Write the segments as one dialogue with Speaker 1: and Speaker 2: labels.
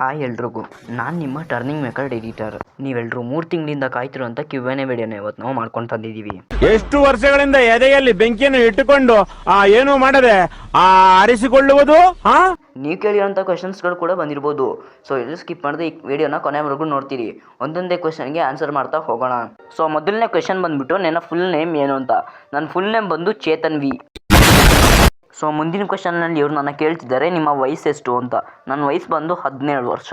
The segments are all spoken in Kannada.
Speaker 1: ಹಾಯ್ ಎಲ್ರಿಗೂ. ನಾನು ನಿಮ್ಮ ಟರ್ನಿಂಗ್ ಮೆಕರ್ಡ್ ಎಡಿಟರ್ ನೀವೆಲ್ಲರೂ ಮೂರು ತಿಂಗಳಿಂದ ಕಾಯ್ತಿರುವಂಥ ಕ್ಯೂಎನ್ಎ ವಿಡಿಯೋನ ಇವತ್ತು ನಾವು ಮಾಡ್ಕೊಂಡು ತಂದಿದ್ದೀವಿ.
Speaker 2: ಎಷ್ಟು ವರ್ಷಗಳಿಂದ ಎದೆಯಲ್ಲಿ ಬೆಂಕಿಯನ್ನು ಇಟ್ಟುಕೊಂಡು ಆ ಏನು ಮಾಡದೆ ಆ ಆರಿಸಿಕೊಳ್ಳುವುದು ಹಾ
Speaker 1: ನೀವು ಕೇಳಿರೋಂಥ ಕ್ವೆಶನ್ಸ್ಗಳು ಕೂಡ ಬಂದಿರ್ಬೋದು. ಸೊ ಎಲ್ಲೂ ಸ್ಕಿಪ್ ಮಾಡಿದ್ರೆ ಈ ವಿಡಿಯೋನ ಕೊನೆವರೆಗೂ ನೋಡ್ತೀರಿ. ಒಂದೊಂದೇ ಕ್ವೆಶನ್ಗೆ ಆನ್ಸರ್ ಮಾಡ್ತಾ ಹೋಗೋಣ. ಸೊ ಮೊದಲನೇ ಕ್ವೆಶನ್ ಬಂದ್ಬಿಟ್ಟು ನನ್ನ ಫುಲ್ ನೇಮ್ ಏನು ಅಂತ. ನನ್ನ ಫುಲ್ ನೇಮ್ ಬಂದು ಚೇತನ್ ವಿ. ಸೊ ಮುಂದಿನ ಕ್ವೆಶನ್ನಲ್ಲಿ ಇವ್ರು ನನ್ನ ಕೇಳ್ತಿದ್ದಾರೆ ನಿಮ್ಮ ವಯಸ್ಸು ಎಷ್ಟು ಅಂತ. ನನ್ನ ವಯಸ್ಸು ಬಂದು ಹದಿನೇಳು ವರ್ಷ.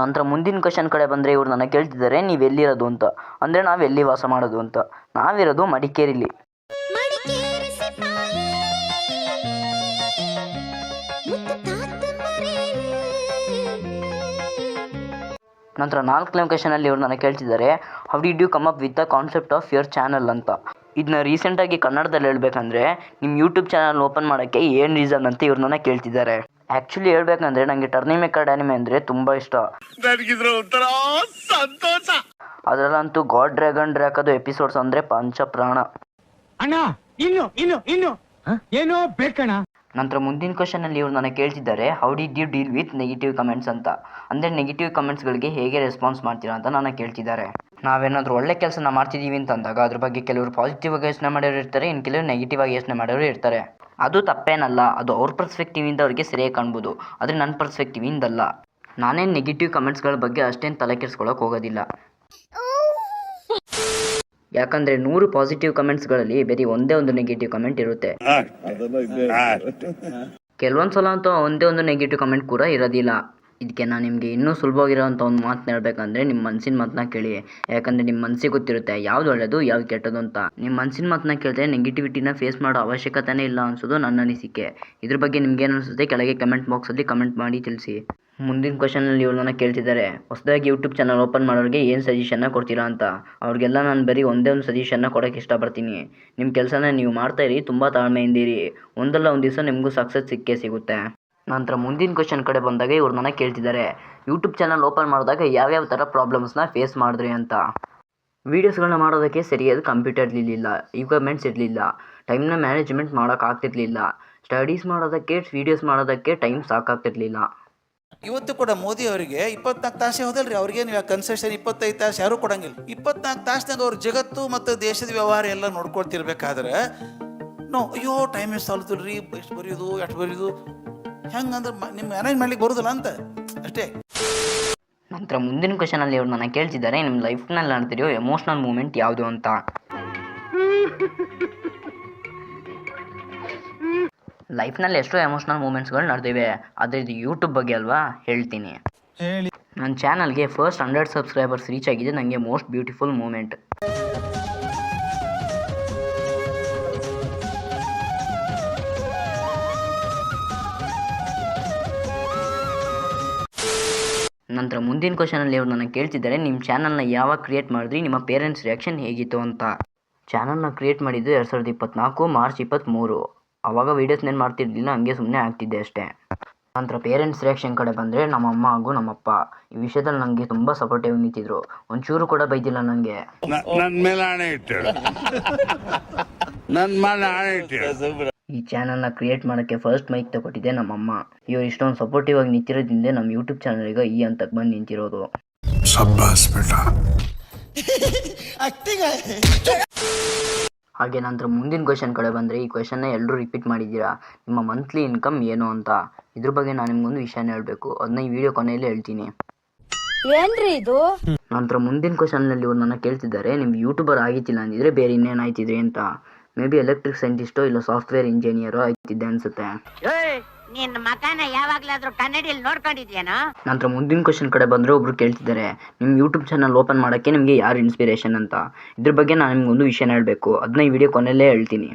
Speaker 1: ನಂತರ ಮುಂದಿನ ಕ್ವೆಶನ್ ಕಡೆ ಬಂದರೆ ಇವ್ರು ನನ್ನ ಕೇಳ್ತಿದ್ದಾರೆ ನೀವು ಎಲ್ಲಿರೋದು ಅಂತ. ಅಂದರೆ ನಾವು ಎಲ್ಲಿ ವಾಸ ಮಾಡೋದು ಅಂತ. ನಾವಿರೋದು ಮಡಿಕೇರಿಲಿ. ನಂತರ ನಾಲ್ಕನೇ ಕ್ವೆಶನಲ್ಲಿ ಇವ್ರು ನನಗೆ ಕೇಳ್ತಿದ್ದಾರೆ how did you come up with the concept of your channel ಅಂತ. ಇದನ್ನ ರೀಸೆಂಟಾಗಿ ಕನ್ನಡದಲ್ಲಿ ಹೇಳ್ಬೇಕಂದ್ರೆ ನಿಮ್ಮ ಯೂಟ್ಯೂಬ್ ಚಾನಲ್ ಓಪನ್ ಮಾಡೋಕ್ಕೆ ಏನು ರೀಸನ್ ಅಂತ ಇವ್ರು ನನ್ನ ಕೇಳ್ತಿದ್ದಾರೆ. ಆ್ಯಕ್ಚುಲಿ ಹೇಳ್ಬೇಕಂದ್ರೆ ನನಗೆ ಟರ್ನಿಂಗ್ ಮೆಕರ್ಡ್ ಆ್ಯನಿಮೆ ಅಂದರೆ ತುಂಬ ಇಷ್ಟ. ಅದರಲ್ಲಂತೂ ಗಾಡ್ ಡ್ರ್ಯಾಗನ್ ಡ್ರ್ಯಾಕದು ಎಪಿಸೋಡ್ಸ್ ಅಂದರೆ ಪಂಚಪ್ರಾಣ.
Speaker 3: ಅಣ್ಣ ಇನ್ನು ಇನ್ನು ಇನ್ನು. ಏನೋ ಬೇಕಣ್ಣ.
Speaker 1: ನಂತರ ಮುಂದಿನ ಕ್ವಶನಲ್ಲಿ ಇವರು ನನಗೆ ಕೇಳ್ತಿದ್ದಾರೆ how did you deal with negative comments ಅಂತ. ಅಂದರೆ ನೆಗೆಟಿವ್ ಕಮೆಂಟ್ಸ್ಗಳಿಗೆ ಹೇಗೆ ರೆಸ್ಪಾನ್ಸ್ ಮಾಡ್ತೀರಾ ಅಂತ ನನ್ನ ಕೇಳ್ತಿದ್ದಾರೆ. ನಾವೇನಾದರೂ ಒಳ್ಳೆ ಕೆಲಸನ ಮಾಡ್ತಿದ್ದೀವಿ ಅಂತ ಅಂದಾಗ ಅದ್ರ ಬಗ್ಗೆ ಕೆಲವರು ಪಾಸಿಟಿವ್ ಆಗಿ ಯೋಚನೆ ಮಾಡೋರು ಇರ್ತಾರೆ ಇನ್ನು ಕೆಲವರು ನೆಗೆಟಿವ್ ಆಗಿ ಯೋಚನೆ ಮಾಡೋರು ಇರ್ತಾರೆ. ಅದು ತಪ್ಪೇನಲ್ಲ ಅದು ಅವ್ರ ಪರ್ಸ್ಪೆಕ್ಟಿವಿಂದ ಅವ್ರಿಗೆ ಸರಿಯಾಗಿ ಕಾಣ್ಬೋದು ಆದರೆ ನನ್ನ ಪರ್ಸ್ಪೆಕ್ಟಿವಿಂದಲ್ಲ ನಾನೇನು ನೆಗೆಟಿವ್ ಕಮೆಂಟ್ಸ್ಗಳ ಬಗ್ಗೆ ಅಷ್ಟೇನು ತಲೆ ಕೆಡ್ಸ್ಕೊಳಕ್ಕೆ ಹೋಗೋದಿಲ್ಲ. ಯಾಕಂದರೆ ನೂರು ಪಾಸಿಟಿವ್ ಕಮೆಂಟ್ಸ್ಗಳಲ್ಲಿ ಬರೀ ಒಂದೇ ಒಂದು ನೆಗೆಟಿವ್ ಕಮೆಂಟ್ ಇರುತ್ತೆ. ಕೆಲವೊಂದು ಸಲ ಅಂತೂ ಒಂದೇ ಒಂದು ನೆಗೆಟಿವ್ ಕಮೆಂಟ್ ಕೂಡ ಇರೋದಿಲ್ಲ. ಇದಕ್ಕೆ ನಾನು ನಿಮಗೆ ಇನ್ನೂ ಸುಲಭವಾಗಿರೋವಂಥ ಒಂದು ಮಾತನ್ನ ಹೇಳಬೇಕಂದ್ರೆ ನಿಮ್ಮ ಮನಸ್ಸಿನ ಮಾತನ್ನ ಕೇಳಿ. ಯಾಕಂದರೆ ನಿಮ್ಮ ಮನಸ್ಸಿಗೆ ಗೊತ್ತಿರುತ್ತೆ ಯಾವ್ದು ಒಳ್ಳೆಯದು ಯಾವ್ದು ಕೆಟ್ಟದು ಅಂತ. ನಿಮ್ಮ ಮನಸ್ಸಿನ ಮಾತನ್ನ ಕೇಳಿದ್ರೆ ನೆಗೆಟಿವಿಟಿನ ಫೇಸ್ ಮಾಡೋ ಅವಶ್ಯಕತೆನೇ ಇಲ್ಲ ಅನ್ಸೋದು ನನ್ನ ಅನಿಸಿಕೆ. ಇದ್ರ ಬಗ್ಗೆ ನಿಮ್ಗೆ ಏನು ಅನಿಸುತ್ತೆ ಕೆಳಗೆ ಕಮೆಂಟ್ ಬಾಕ್ಸಲ್ಲಿ ಕಮೆಂಟ್ ಮಾಡಿ ತಿಳಿಸಿ. ಮುಂದಿನ ಕ್ವಶನಲ್ಲಿ ಇವ್ರನ್ನ ಕೇಳ್ತಿದ್ದಾರೆ. ಹೊಸದಾಗಿ ಯೂಟ್ಯೂಬ್ ಚಾನಲ್ ಓಪನ್ ಮಾಡೋರಿಗೆ ಏನು ಸಜೆಷನ್ನ ಕೊಡ್ತೀರಾ ಅಂತ. ಅವ್ರಿಗೆಲ್ಲ ನಾನು ಬರೀ ಒಂದೇ ಒಂದು ಸಜೆಷನ್ನ ಕೊಡೋಕ್ಕೆ ಇಷ್ಟಪಡ್ತೀನಿ. ನಿಮ್ಮ ಕೆಲಸನ ನೀವು ಮಾಡ್ತಾ ಇರಿ, ತುಂಬ ತಾಳ್ಮೆಯಿಂದ ಇರಿ. ಒಂದಲ್ಲ ಒಂದು ದಿವಸ ನಿಮಗೂ ಸಕ್ಸಸ್ ಸಿಕ್ಕೇ ಸಿಗುತ್ತೆ. ನಂತರ ಮುಂದಿನ ಕ್ವಶನ್ ಕಡೆ ಬಂದಾಗ ಇವ್ರು ನನಗೆ ಕೇಳ್ತಿದ್ದಾರೆ ಯೂಟ್ಯೂಬ್ ಚಾನಲ್ ಓಪನ್ ಮಾಡಿದಾಗ ಯಾವ್ಯಾವ ಥರ ಪ್ರಾಬ್ಲಮ್ಸ್ನ ಫೇಸ್ ಮಾಡಿದ್ರಿ ಅಂತ. ವೀಡಿಯೋಸ್ಗಳನ್ನ ಮಾಡೋದಕ್ಕೆ ಸರಿಯಾದ ಕಂಪ್ಯೂಟರ್ ಇರಲಿಲ್ಲ ಇಕ್ವಿಪ್ಮೆಂಟ್ಸ್ ಇರಲಿಲ್ಲ ಟೈಮ್ನ ಮ್ಯಾನೇಜ್ಮೆಂಟ್ ಮಾಡೋಕ್ಕಾಗ್ತಿರ್ಲಿಲ್ಲ ಸ್ಟಡೀಸ್ ಮಾಡೋದಕ್ಕೆ ವೀಡಿಯೋಸ್ ಮಾಡೋದಕ್ಕೆ ಟೈಮ್ ಸಾಕಾಗ್ತಿರ್ಲಿಲ್ಲ.
Speaker 4: ಇವತ್ತು ಕೂಡ ಮೋದಿ ಅವರಿಗೆ ಇಪ್ಪತ್ನಾಲ್ಕು ತಾಸೇ ಹೋದಲ್ರಿ, ಅವ್ರಿಗೇನು ಕನ್ಸೆಷನ್ ಇಪ್ಪತ್ತೈದು ತಾಸು, ಯಾರು ಕೊಡಂಗಿಲ್ಲ. ಇಪ್ಪತ್ನಾಲ್ಕು ತಾಸ್ನಾಗ ಅವ್ರ ಜಗತ್ತು ಮತ್ತು ದೇಶದ ವ್ಯವಹಾರ ಎಲ್ಲ ನೋಡ್ಕೊಳ್ತಿರ್ಬೇಕಾದ್ರೆ, ನೋ, ಅಯ್ಯೋ ಟೈಮ್ ಎಷ್ಟು ಸಾಲ್ತಿಲ್ರಿ ಎಷ್ಟು ಬರೆಯೋದು ಎಷ್ಟು ಬರೆಯೋದು. ಹೆಂಗಂದ್ರೆ ನಿಮ್ಮ ಅರೇಂಜ್ ಮಾಡ್ಲಿಕ್ಕೆ ಬರುದಿಲ್ಲ ಅಂತ. ಅಷ್ಟೇ.
Speaker 1: ನಂತರ ಮುಂದಿನ ಕ್ವಶನಲ್ಲಿ ಅವ್ರು ನನ್ನ ಕೇಳ್ತಿದ್ದಾರೆ ನಿಮ್ಮ ಲೈಫ್ನಲ್ಲಿ ನಡ್ತಿರೋ ಎಮೋಷ್ನಲ್ ಮೂಮೆಂಟ್ ಯಾವುದು ಅಂತ. ಲೈಫ್ನಲ್ಲಿ ಎಷ್ಟೋ ಎಮೋಷ್ನಲ್ ಮೂಮೆಂಟ್ಸ್ಗಳು ನಡೆದಿವೆ ಆದರೆ ಇದು ಯೂಟ್ಯೂಬ್ ಬಗ್ಗೆ ಅಲ್ವಾ? ಹೇಳ್ತೀನಿ. ನನ್ನ ಚಾನಲ್ಗೆ ಫಸ್ಟ್ ಹಂಡ್ರೆಡ್ ಸಬ್ಸ್ಕ್ರೈಬರ್ಸ್ ರೀಚ್ ಆಗಿದೆ ನನಗೆ ಮೋಸ್ಟ್ ಬ್ಯೂಟಿಫುಲ್ ಮೂಮೆಂಟ್ ನಂತರ ಮುಂದಿನ ಕ್ವಶನಲ್ಲಿ ಅವ್ರು ನನಗೆ ಕೇಳ್ತಿದ್ದಾರೆ. ನಿಮ್ಮ ಚಾನಲ್ನ ಯಾವಾಗ ಕ್ರಿಯೇಟ್ ಮಾಡಿದ್ರಿ ನಿಮ್ಮ ಪೇರೆಂಟ್ಸ್ ರಿಯಾಕ್ಷನ್ ಹೇಗಿತ್ತು ಅಂತ. ಚಾನಲ್ನ ಕ್ರಿಯೇಟ್ ಮಾಡಿದ್ದು ಎರಡು ಸಾವಿರದ ಇಪ್ಪತ್ತ್ನಾಲ್ಕು ಮಾರ್ಚ್ ಇಪ್ಪತ್ತ್ಮೂರು ಆವಾಗ ವೀಡಿಯೋಸ್ನೇನು ಮಾಡ್ತಿರ್ಲಿಲ್ಲ ಹಂಗೆ ಸುಮ್ಮನೆ ಆಗ್ತಿದ್ದೆ ಅಷ್ಟೇ. ನಂತರ ಪೇರೆಂಟ್ಸ್ ರಿಯಾಕ್ಷನ್ ಕಡೆ ಬಂದರೆ ನಮ್ಮಮ್ಮ ಹಾಗೂ ನಮ್ಮಪ್ಪ ಈ ವಿಷಯದಲ್ಲಿ ನನಗೆ ತುಂಬ ಸಪೋರ್ಟಿವ್ ನಿಂತಿದ್ರು ಒಂಚೂರು ಕೂಡ ಬೈದಿಲ್ಲ ನನಗೆ
Speaker 5: ನನ್ನ ಮೇಲೆ ಹಣೆ ಇಟ್ಟು ನನ್ನ ಮೇಲೆ ಹಣೆ ಇಟ್ಟೇಳು
Speaker 1: ಈ ಚಾನಲ್ನ ಕ್ರಿಯೇಟ್ ಮಾಡೋಕ್ಕೆ ಫಸ್ಟ್ ಮೈಕ್ ತಗೊಟ್ಟಿದ್ದೆ ನಮ್ಮಮ್ಮ. ಇವ್ರು ಇಷ್ಟೊಂದು ಸಪೋರ್ಟಿವ್ ಆಗಿ ನಿಂತಿರೋದ್ರಿಂದ ನಮ್ಮ ಯೂಟ್ಯೂಬ್ ಚಾನಲ್ ಈಗ ಈ ಅಂತ ಬಂದು ನಿಂತಿರೋದು. ಹಾಗೆ ನಂತರ ಮುಂದಿನ ಕ್ವೆಶನ್ ಕಡೆ ಬಂದರೆ ಈ ಕ್ವೆಶನ್ನ ಎಲ್ಲರೂ ರಿಪೀಟ್ ಮಾಡಿದ್ದೀರಾ? ನಿಮ್ಮ ಮಂತ್ಲಿ ಇನ್ಕಮ್ ಏನು ಅಂತ. ಇದ್ರ ಬಗ್ಗೆ ನಾನು ನಿಮ್ಗೊಂದು ವಿಷಯನ ಹೇಳಬೇಕು. ಅದನ್ನ ಈ ವಿಡಿಯೋ ಕೊನೆಯಲ್ಲಿ ಹೇಳ್ತೀನಿ.
Speaker 6: ಏನ್ರಿ ಇದು?
Speaker 1: ನಂತರ ಮುಂದಿನ ಕ್ವಶನ್ನಲ್ಲಿ ಇವ್ರು ನನ್ನ ಕೇಳ್ತಿದ್ದಾರೆ. ನಿಮ್ಗೆ ಯೂಟ್ಯೂಬರ್ ಆಗಿತ್ತಿಲ್ಲ ಅಂದಿದ್ರೆ ಬೇರೆ ಇನ್ನೇನಾಯ್ತಿದ್ರಿ ಅಂತ. ಮೇ ಬಿ ಎಲೆಕ್ಟ್ರಿಕ್ ಸೈಂಟಿಸ್ಟೋ ಇಲ್ಲ ಸಾಫ್ಟ್ವೇರ್ ಇಂಜಿನಿಯರೋ ಆಯ್ತಿದ್ದೆ ಅನ್ಸುತ್ತೆ
Speaker 7: ನಿನ್ನ ಮಕಾನ ಯಾವಾಗ್ಲಾದ್ರೂ ಕನ್ನಡಿಯಲ್ಲಿ ನೋಡ್ಕೊಂಡಿದ್ಯೇನೋ?
Speaker 1: ನಂತರ ಮುಂದಿನ ಕ್ವಶನ್ ಕಡೆ ಬಂದರೆ ಒಬ್ರು ಕೇಳ್ತಿದ್ದಾರೆ ನಿಮ್ಮ ಯೂಟ್ಯೂಬ್ ಚಾನಲ್ ಓಪನ್ ಮಾಡೋಕ್ಕೆ ನಿಮಗೆ ಯಾರು ಇನ್ಸ್ಪಿರೇಷನ್ ಅಂತ? ಇದ್ರ ಬಗ್ಗೆ ನಾನು ನಿಮ್ಗೊಂದು ವಿಷಯ ಹೇಳಬೇಕು. ಅದನ್ನ ಈ ವಿಡಿಯೋ ಕೊನೆಯಲ್ಲೇ ಹೇಳ್ತೀನಿ.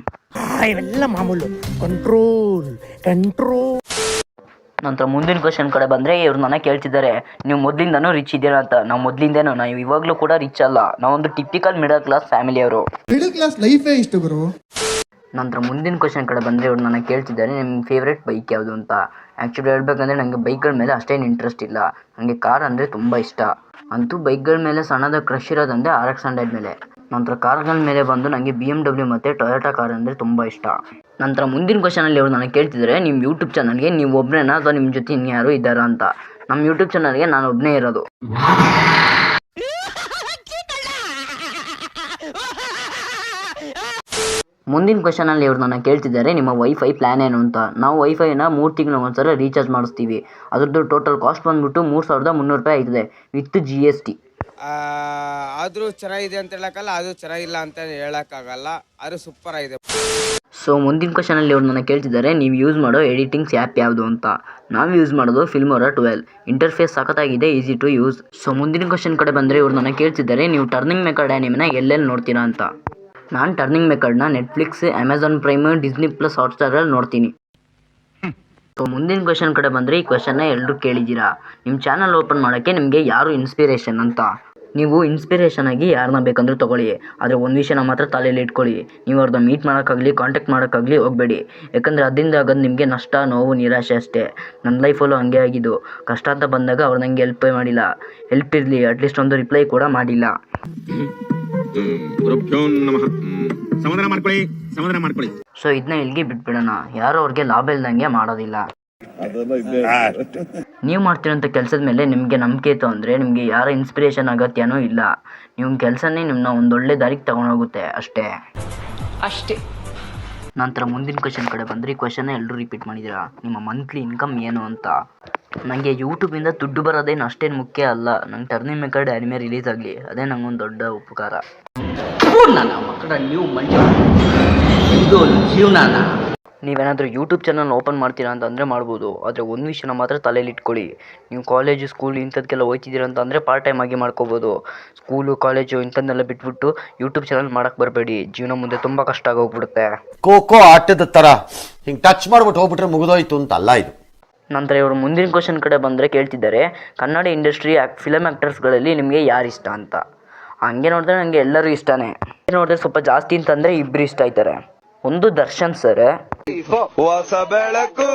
Speaker 3: ಇವೆಲ್ಲ ಮಾಮೂಲು. ಕಂಟ್ರೋಲ್ ಕಂಟ್ರೋಲ್
Speaker 1: ನಂತರ ಮುಂದಿನ ಕ್ವಶನ್ ಕಡೆ ಬಂದರೆ ಇವ್ರು ನನಗೆ ಕೇಳ್ತಿದ್ದಾರೆ ನೀವು ಮೊದಲಿಂದನೂ ರಿಚ್ ಇದ್ದೀರಾ ಅಂತ. ನಾವು ಮೊದಲಿಂದನೂ ನಾವು ಇವಾಗಲೂ ಕೂಡ ರಿಚ್ ಅಲ್ಲ. ನಾವೊಂದು ಟಿಪಿಕಲ್ ಮಿಡಲ್ ಕ್ಲಾಸ್ ಫ್ಯಾಮಿಲಿಯವರು
Speaker 8: ಮಿಡಲ್ ಕ್ಲಾಸ್ ಲೈಫೇ ಇಷ್ಟು ಗುರು?
Speaker 1: ನಂತರ ಮುಂದಿನ ಕ್ವಶನ್ ಕಡೆ ಬಂದರೆ ಇವ್ರು ನನಗೆ ಕೇಳ್ತಿದ್ದಾರೆ ನಿಮ್ಮ ಫೇವ್ರೇಟ್ ಬೈಕ್ ಯಾವುದು? ಅಂತ. ಆ್ಯಕ್ಚುಲಿ ಹೇಳ್ಬೇಕಂದ್ರೆ ನನಗೆ ಬೈಕ್ಗಳ ಮೇಲೆ ಅಷ್ಟೇನು ಇಂಟ್ರೆಸ್ಟ್ ಇಲ್ಲ. ನನಗೆ ಕಾರ್ ಅಂದರೆ ತುಂಬ ಇಷ್ಟ. ಅಂತೂ ಬೈಕ್ಗಳ ಮೇಲೆ ಸಣ್ಣದ ಕ್ರಶ್ ಇರೋದಂದರೆ ಆರ್ ಎಕ್ಸ್ ಹಂಡ್ರೆಡ್ ಮೇಲೆ. ನಂತರ ಕಾರ್ಗಳ ಮೇಲೆ ಬಂದು ನನಗೆ ಬಿ ಎಂ ಡಬ್ಲ್ಯೂ ಮತ್ತು ಟೊಯೋಟಾ ಕಾರ್ ಅಂದರೆ ತುಂಬ ಇಷ್ಟ. ನಂತರ ಮುಂದಿನ ಕ್ವಶನಲ್ಲಿ ಅವರು ನನಗೆ ಕೇಳ್ತಿದ್ದಾರೆ ನಿಮ್ಮ ಯೂಟ್ಯೂಬ್ ಚಾನಲ್ಗೆ ನೀವು ಒಬ್ಬರೇನಾ ಅಥವಾ ನಿಮ್ಮ ಜೊತೆ ಇನ್ಯಾರು ಇದ್ದಾರಾ ಅಂತ? ನಮ್ಮ ಯೂಟ್ಯೂಬ್ ಚಾನಲ್ಗೆ ನಾನು ಒಬ್ಬನೇ ಇರೋದು. ಮುಂದಿನ ಕ್ವಶನಲ್ಲಿ ಇವ್ರು ನನ್ನ ಕೇಳ್ತಿದ್ದಾರೆ, ನಿಮ್ಮ ವೈಫೈ ಪ್ಲ್ಯಾನ್ ಏನು ಅಂತ? ನಾವು ವೈಫೈನ ಮೂರು ತಿಂಗಳು ಒಂದ್ಸಲ ರೀಚಾರ್ಜ್ ಮಾಡಿಸ್ತೀವಿ. ಅದ್ರದ್ದು ಟೋಟಲ್ ಕಾಸ್ಟ್ ಬಂದ್ಬಿಟ್ಟು ಮೂರು ಸಾವಿರದ ಮುನ್ನೂರು ರೂಪಾಯಿ ಆಯ್ತದೆ ವಿತ್ ಜಿ ಎಸ್ ಟಿ
Speaker 9: ಆದರೂ ಚೆನ್ನಾಗಿದೆ ಅಂತ ಹೇಳಕ್ಕಲ್ಲ ಅದು ಚೆನ್ನಾಗಿಲ್ಲ ಅಂತ ಹೇಳೋಕ್ಕಾಗಲ್ಲ. ಆದರೂ ಸೂಪರ್ ಆಗಿದೆ.
Speaker 1: ಸೊ ಮುಂದಿನ ಕ್ವಶನಲ್ಲಿ ಇವ್ರು ನನ್ನ ಕೇಳ್ತಿದ್ದಾರೆ, ನೀವು ಯೂಸ್ ಮಾಡೋ ಎಡಿಟಿಂಗ್ಸ್ ಆ್ಯಪ್ ಯಾವುದು ಅಂತ. ನಾವು ಯೂಸ್ ಮಾಡೋದು ಫಿಲ್ಮೋರ ಟ್ವೆಲ್ ಇಂಟರ್ಫೇಸ್ ಸಖತ್ತಾಗಿದೆ ಈಸಿ ಟು ಯೂಸ್ ಸೊ ಮುಂದಿನ ಕ್ವಶನ್ ಕಡೆ ಬಂದರೆ ಇವ್ರು ನನ್ನ ಕೇಳ್ತಿದ್ದಾರೆ, ನೀವು ಟರ್ನಿಂಗ್ ಮೆಕಡ್ ಆ್ಯನಿಮನ ಎಲ್ಲೆಲ್ಲಿ ನೋಡ್ತೀರಾ ಅಂತ. ನಾನು Turning ಮೆಕರ್ಡ್ನ Netflix Amazon Prime Disney plus ಹಾಟ್ಸ್ಟಾರಲ್ಲಿ ನೋಡ್ತೀನಿ. ಸೊ ಮುಂದಿನ ಕ್ವಶನ್ ಕಡೆ ಬಂದರೆ ಈ ಕ್ವಶನ್ನ ಎಲ್ಲರೂ ಕೇಳಿದ್ದೀರಾ? ನಿಮ್ಮ ಚಾನಲ್ ಓಪನ್ ಮಾಡೋಕ್ಕೆ ನಿಮಗೆ ಯಾರು ಇನ್ಸ್ಪಿರೇಷನ್ ಅಂತ. ನೀವು ಇನ್ಸ್ಪಿರೇಷನ್ ಆಗಿ ಯಾರನ್ನ ಬೇಕಂದ್ರೂ ತೊಗೊಳ್ಳಿ. ಆದರೆ ಒಂದು ವಿಷಯನ ಮಾತ್ರ ತಲೆಯಲ್ಲಿ ಇಟ್ಕೊಳ್ಳಿ. ನೀವು ಅವ್ರನ್ನ ಮೀಟ್ ಮಾಡೋಕ್ಕಾಗಲಿ ಕಾಂಟ್ಯಾಕ್ಟ್ ಮಾಡೋಕ್ಕಾಗಲಿ ಹೋಗಬೇಡಿ. ಯಾಕಂದರೆ ಅದರಿಂದ ಆಗೋದು ನಿಮಗೆ ನಷ್ಟ ನೋವು ನಿರಾಶೆ ಅಷ್ಟೇ. ನನ್ನ ಲೈಫಲ್ಲೂ ಹಂಗೆ ಆಗಿದ್ದು. ಕಷ್ಟ ಅಂತ ಬಂದಾಗ ಅವ್ರು ನನಗೆ ಹೆಲ್ಪೇ ಮಾಡಿಲ್ಲ. ಹೆಲ್ಪ್ ಇರಲಿ ಅಟ್ಲೀಸ್ಟ್ ಒಂದು ರಿಪ್ಲೈ ಕೂಡ ಮಾಡಿಲ್ಲ. ಸೊ ಇದನ್ನ ಇಲ್ಲಿಗೆ ಬಿಟ್ಬಿಡೋಣ. ಯಾರು ಅವ್ರಿಗೆ ಲಾಭ ಇಲ್ದಂಗೆ ಮಾಡೋದಿಲ್ಲ. ನೀವು ಮಾಡ್ತಿರೋಂಥ ಕೆಲಸದ ಮೇಲೆ ನಿಮಗೆ ನಂಬಿಕೆ ಇತ್ತು ಅಂದರೆ ನಿಮಗೆ ಯಾರ ಇನ್ಸ್ಪಿರೇಷನ್ ಅಗತ್ಯನೂ ಇಲ್ಲ. ನಿಮ್ಮ ಕೆಲಸನೇ ನಿಮ್ಮನ್ನ ಒಂದೊಳ್ಳೆ ದಾರಿಗೆ ತಗೊಂಡೋಗುತ್ತೆ ಅಷ್ಟೇ.
Speaker 10: ಅಷ್ಟೇ.
Speaker 1: ನಂತರ ಮುಂದಿನ ಕ್ವಶನ್ ಕಡೆ ಬಂದರೆ ಈ ಕ್ವಶನ್ನ ಎಲ್ಲರೂ ರಿಪೀಟ್ ಮಾಡಿದ್ದೀರಾ? ನಿಮ್ಮ ಮಂತ್ಲಿ ಇನ್ಕಮ್ ಏನು ಅಂತ. ನನಗೆ ಯೂಟ್ಯೂಬಿಂದ ದುಡ್ಡು ಬರೋದೇನು ಅಷ್ಟೇನು ಮುಖ್ಯ ಅಲ್ಲ. ನಂಗೆ ಟರ್ನಿಂಗ್ ಮೆಕರ್ಡ್ ಅನಿಮೆ ರಿಲೀಸ್ ಆಗಲಿ. ಅದೇ ನಂಗೊಂದು ದೊಡ್ಡ ಉಪಕಾರ. ನನ್ನ ಮಕ್ಕಳ ನೀವು ಮಂಜು ಇದು ಜೀವನಾನ? ನೀವೇನಾದರೂ ಯೂಟ್ಯೂಬ್ ಚಾನಲ್ ಓಪನ್ ಮಾಡ್ತೀರಾ ಅಂತಂದರೆ ಮಾಡ್ಬೋದು. ಆದರೆ ಒಂದು ವಿಷಯನ ಮಾತ್ರ ತಲೆಯಲ್ಲಿ ಇಟ್ಕೊಳ್ಳಿ. ನೀವು ಕಾಲೇಜು ಸ್ಕೂಲ್ ಇಂಥದ್ಕೆಲ್ಲ ಹೋಗ್ತಿದ್ದೀರ ಅಂತಂದರೆ ಪಾರ್ಟ್ ಟೈಮ್ ಆಗಿ ಮಾಡ್ಕೋಬೋದು. ಸ್ಕೂಲು ಕಾಲೇಜು ಇಂಥದ್ದನ್ನೆಲ್ಲ ಬಿಟ್ಬಿಟ್ಟು ಯೂಟ್ಯೂಬ್ ಚಾನಲ್ ಮಾಡೋಕ್ಕೆ ಬರಬೇಡಿ. ಜೀವನ ಮುಂದೆ ತುಂಬ ಕಷ್ಟ ಆಗೋಗ್ಬಿಡುತ್ತೆ.
Speaker 11: ಖೋ ಆಟದ ಥರ ಹಿಂಗೆ ಟಚ್ ಮಾಡ್ಬಿಟ್ಟು ಹೋಗ್ಬಿಟ್ರೆ ಮುಗಿದೋಯ್ತು ಅಂತ ಅಲ್ಲ ಇದು.
Speaker 1: ನಂತರ ಇವರು ಮುಂದಿನ ಕ್ವಶನ್ ಕಡೆ ಬಂದರೆ ಕೇಳ್ತಿದ್ದಾರೆ. ಕನ್ನಡ ಇಂಡಸ್ಟ್ರಿ ಫಿಲಮ್ ಆ್ಯಕ್ಟರ್ಸ್ಗಳಲ್ಲಿ ನಿಮಗೆ ಯಾರು ಇಷ್ಟ ಅಂತ. ಹಂಗೆ ನೋಡಿದ್ರೆ ನನಗೆ ಎಲ್ಲರೂ ಇಷ್ಟನೇ. ನೋಡಿದ್ರೆ ಸ್ವಲ್ಪ ಜಾಸ್ತಿ ಅಂತಂದರೆ ಇಬ್ಬರು ಇಷ್ಟ ಆಯ್ತಾರೆ. ಒಂದು ದರ್ಶನ್ ಸರ್.
Speaker 9: ಹೊಸ ಬೆಳಕು.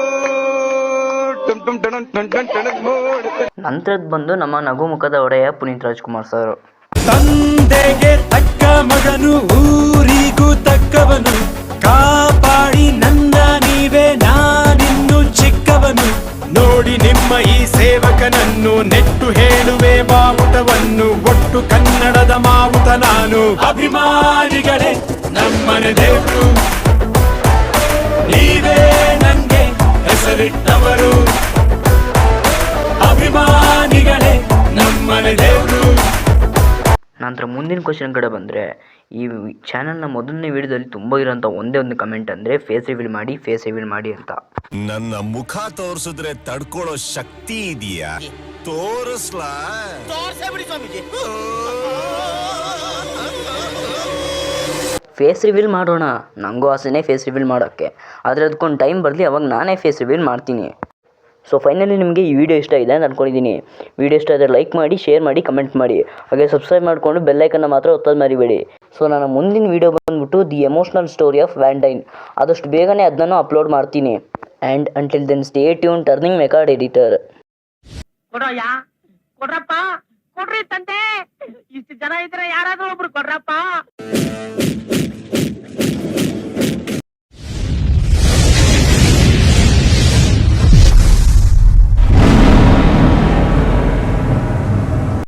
Speaker 1: ನಂತರದ್ ಬಂದು ನಮ್ಮ ನಗುಮುಖದ ಒಡೆಯ ಪುನೀತ್ ರಾಜ್ಕುಮಾರ್ ಸರ್.
Speaker 2: ತಂದೆಗೆ ತಕ್ಕ ಮಗನು ಊರಿಗೂ ತಕ್ಕವನು. ಕಾಪಾಡಿ ನನ್ನ ನೀವೇ ನಾನಿನ್ನು ಚಿಕ್ಕವನು. ನೋಡಿ ನಿಮ್ಮ ಈ ಸೇವಕನನ್ನು ನೆಟ್ಟು ಹೇಳುವೆ ಬಾವುಟವನ್ನು ಒಟ್ಟು ಕನ್ನಡದ ಮಾವುತ ನಾನು. ಅಭಿಮಾನಿಗಳೇ ನಮ್ಮನೆ ದೇವರು.
Speaker 1: ನಂತರ ಮುಂದಿನ ಕ್ವಶನ್ ಕಡೆ ಬಂದರೆ ಈ ಚಾನಲ್ನ ಮೊದಲನೇ ವಿಡಿಯೋದಲ್ಲಿ ತುಂಬ ಇರೋಂಥ ಒಂದೇ ಒಂದು ಕಮೆಂಟ್ ಅಂದರೆ ಫೇಸ್ ರಿವೀಲ್ ಮಾಡಿ ಫೇಸ್ ರಿವೀಲ್ ಮಾಡಿ ಅಂತ.
Speaker 5: ನನ್ನ ಮುಖ ತೋರಿಸಿದ್ರೆ ತಡ್ಕೊಳ್ಳೋ ಶಕ್ತಿ ಇದೆಯಾ? ತೋರಿಸ್ಲಾ?
Speaker 1: ಫೇಸ್ ರಿವೀಲ್ ಮಾಡೋಣ. ನನಗೂ ಆಸೆನೇ ಫೇಸ್ ರಿವೀಲ್ ಮಾಡೋಕ್ಕೆ. ಆದರೆ ಅದಕ್ಕೊಂದು ಟೈಮ್ ಬರಲಿ ಅವಾಗ ನಾನೇ ಫೇಸ್ ರಿವೀಲ್ ಮಾಡ್ತೀನಿ. ಸೊ ಫೈನಲಿ ನಿಮಗೆ ಈ ವಿಡಿಯೋ ಇಷ್ಟ ಇದೆ ಅಂತ ಅಂದ್ಕೊಂಡಿದ್ದೀನಿ ವಿಡಿಯೋ ಇಷ್ಟ ಆದರೆ ಲೈಕ್ ಮಾಡಿ ಶೇರ್ ಮಾಡಿ ಕಮೆಂಟ್ ಮಾಡಿ. ಹಾಗೆ ಸಬ್ಸ್ಕ್ರೈಬ್ ಮಾಡಿಕೊಂಡು ಬೆಲ್ಲೈಕನ್ನು ಮಾತ್ರ ಒತ್ತೋದು ಮರಿಬೇಡಿ. ಸೊ ನಾನು ಮುಂದಿನ ವಿಡಿಯೋ ಬಂದುಬಿಟ್ಟು ದಿ ಎಮೋಷ್ನಲ್ ಸ್ಟೋರಿ ಆಫ್ ವ್ಯಾಂಡೈನ್ ಆದಷ್ಟು ಬೇಗನೆ ಅದನ್ನು ಅಪ್ಲೋಡ್ ಮಾಡ್ತೀನಿ. And until then stay tune Turning Mecard editor
Speaker 7: ಕೊಡ್ರಪ್ಪ? ಕೊಡ್ರಿ ತಂದೆ. ಇಷ್ಟು ಜನ ಇದ್ರೆ ಯಾರಾದ್ರೂ ಒಬ್ರು ಕೊಡ್ರಪ್ಪ?